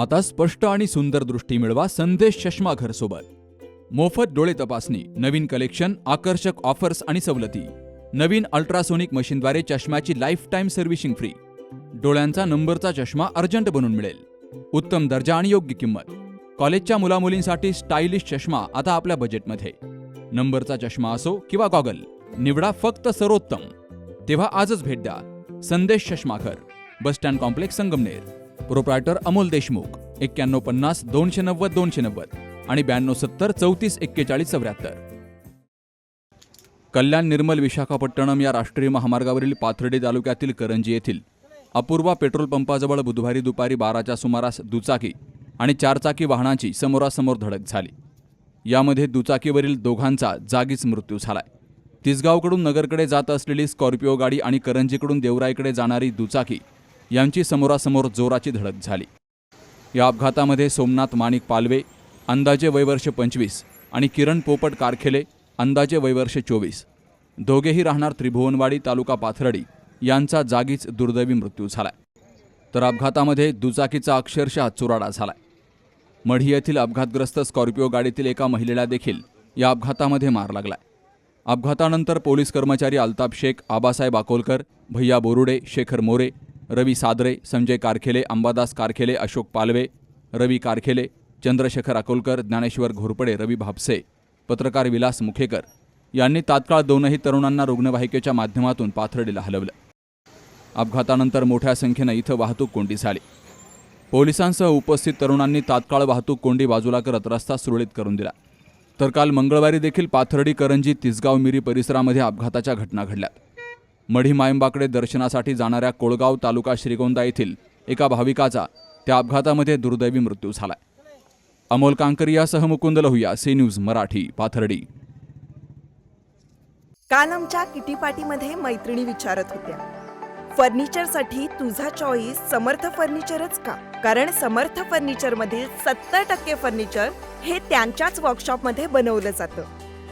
आता स्पष्ट आणि सुंदर दृष्टी मिळवा संदेश चष्माघर सोबत. मोफत डोळे तपासणी नवीन कलेक्शन आकर्षक ऑफर्स आणि सवलती. नवीन अल्ट्रासोनिक मशीनद्वारे चष्म्याची लाईफ टाईम सर्व्हिसिंग फ्री डोळ्यांचा नंबरचा चष्मा अर्जंट बनून मिळेल. उत्तम दर्जा आणि योग्य किंमत. कॉलेजच्या मुलामुलींसाठी स्टायलिश चष्मा आता आपल्या बजेटमध्ये नंबरचा चष्मा असो किंवा गॉगल निवडा फक्त सर्वोत्तम. तेव्हा आजच भेट द्या. Sandesh Chashmaghar bus stand complex Sangamner. Proprietor Amol Deshmukh एक्क्याण्णव पन्नास दोनशे नव्वद दोनशे नव्वद आणि ब्याण्णव सत्तर चौतीस एक्केचाळीस चौऱ्याहत्तर. कल्याण निर्मल विशाखापट्टणम या राष्ट्रीय महामार्गावरील पाथर्डी तालुक्यातील करंजी येथील अपूर्वा पेट्रोल पंपाजवळ बुधवारी दुपारी बाराच्या सुमारास दुचाकी आणि चारचाकी वाहनांची समोरासमोर धडक झाली. यामध्ये दुचाकीवरील दोघांचा जागीच मृत्यू झालाय. तिसगावकडून नगरकडे जात असलेली स्कॉर्पिओ गाडी आणि करंजीकडून देवराईकडे जाणारी दुचाकी यांची समोरासमोर जोराची धडक झाली. या अपघातामध्ये सोमनाथ माणिक पालवे अंदाजे वयवर्ष पंचवीस आणि किरण पोपट कारखेले अंदाजे वयवर्ष चोवीस. दोघेही राहणार त्रिभुवनवाडी तालुका पाथर्डी यांचा जागीच दुर्दैवी मृत्यू झालाय. तर अपघातामध्ये दुचाकीचा अक्षरशः चुराडा झालाय. मढी येथील अपघातग्रस्त स्कॉर्पिओ गाडीतील एका महिलेला देखील या अपघातामध्ये मार लागलाय. अपघातानंतर पोलीस कर्मचारी अल्ताप शेख आबासाहेब अकोलकर भैया बोरुडे शेखर मोरे रवी सादरे संजय कारखेले अंबादास कारखेले अशोक पालवे रवी कारखेले चंद्रशेखर अकोलकर ज्ञानेश्वर घोरपडे रवी भापसे पत्रकार विलास मुखेकर यांनी तात्काळ दोनही तरुणांना रुग्णवाहिकेच्या माध्यमातून पाथर्डीला हलवलं. अपघातानंतर मोठ्या संख्येनं इथं वाहतूक कोंडी झाली. पोलिसांसह उपस्थित तरुणांनी तात्काळ वाहतूक कोंडी बाजूला करत रस्ता सुरळीत करून दिला. तर काल मंगळवारी देखील पाथर्डी करंजी तिसगाव मिरी परिसरामध्ये अपघाताच्या घटना घडल्या मढी मायंबाकडे दर्शनासाठी जाणाऱ्या कोळगाव तालुका श्रीगोंदा येथील एका भाविकाचा त्या अपघातामध्ये दुर्दैवी मृत्यू झालाय. अमोल कांकरियासह मुकुंद लहुया सी न्यूज मराठी पाथर्डी. काल आमच्या किटीपाटीमध्ये मैत्रिणी विचारत होत्या. फर्निचरसाठी तुझा चॉईस समर्थ फर्निचरच का? कारण समर्थ फर्निचरमधील सत्तर टक्के फर्निचर हे त्यांच्याच वर्कशॉपमध्ये बनवलं जातं.